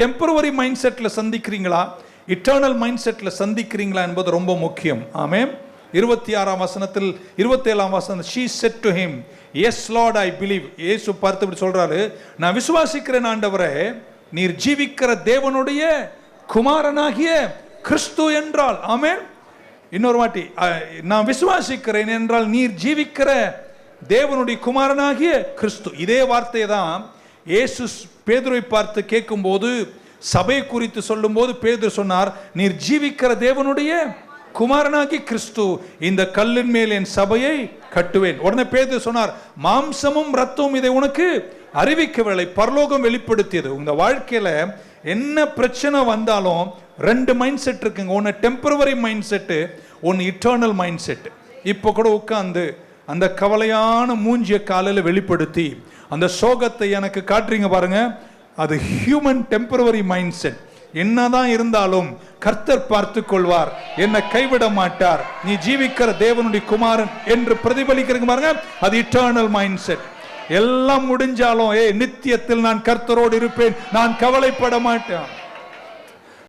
Temporary mind செட்டில் சந்திக்கிறீங்களா? Eternal mind செட்டில் சந்திக்கிறீங்களா என்பது ரொம்ப முக்கியம். ஆமே இருபத்தி ஆறாம் வசனத்தில் இருபத்தேழாம் வசனம் she said to him yes lord I believe Yesu பார்த்து இப்படி சொல்கிறாரு நான் விசுவாசிக்கிறேன் ஆண்டவரே நீர் ஜீவிக்கிற தேவனுடைய குமாரனாகிய கிறிஸ்து என்றால். ஆமேன். இன்னொரு வாட்டி நான் விசுவாசிக்கிறேன் என்றால் நீர் ஜீவிக்கிற தேவனுடைய குமாரனாகிய கிறிஸ்து. இதே வார்த்தை தான் இயேசு பேதுரை பார்த்து கேட்கும்போது சபை குறித்து சொல்லும்போது பேதுரு சொன்னார் நீர் ஜீவிக்கிற தேவனுடைய குமாரனாகி கிறிஸ்து இந்த கல்லின் மேல் என் சபையை கட்டுவேன். உடனே பேதுரு சொன்னார் மாம்சமும் ரத்தமும் இதை உனக்கு அறிவிக்கவில்லை. பரலோகம் வெளிப்படுத்தியது. உங்க வாழ்க்கையில என்ன பிரச்சனை வந்தாலும் ரெண்டு மைண்ட் செட் இருக்குங்க. ஒன்று டெம்பரவரி மைண்ட் செட்டு ஒன்று இட்டர்னல் மைண்ட் செட் இப்போ கூட உட்காந்து அந்த கவலையான மூஞ்சிய காலையில் வெளிப்படுத்தி அந்த சோகத்தை எனக்கு காட்டுறீங்க பாருங்க. அது ஹியூமன் டெம்பரவரி மைண்ட் செட் என்னதான் இருந்தாலும் கர்த்தர் பார்த்து கொள்வார். என்னை கைவிட மாட்டார். நீ ஜீவிக்கிற தேவனுடைய குமாரன் என்று பிரதிபலிக்கிறீங்க பாருங்க. அது இட்டர்னல் மைண்ட் செட் எல்லாம் முடிஞ்சாலும் ஏ நித்தியத்தில் நான் கர்த்தரோடு இருப்பேன். நான் கவலைப்பட மாட்டேன்.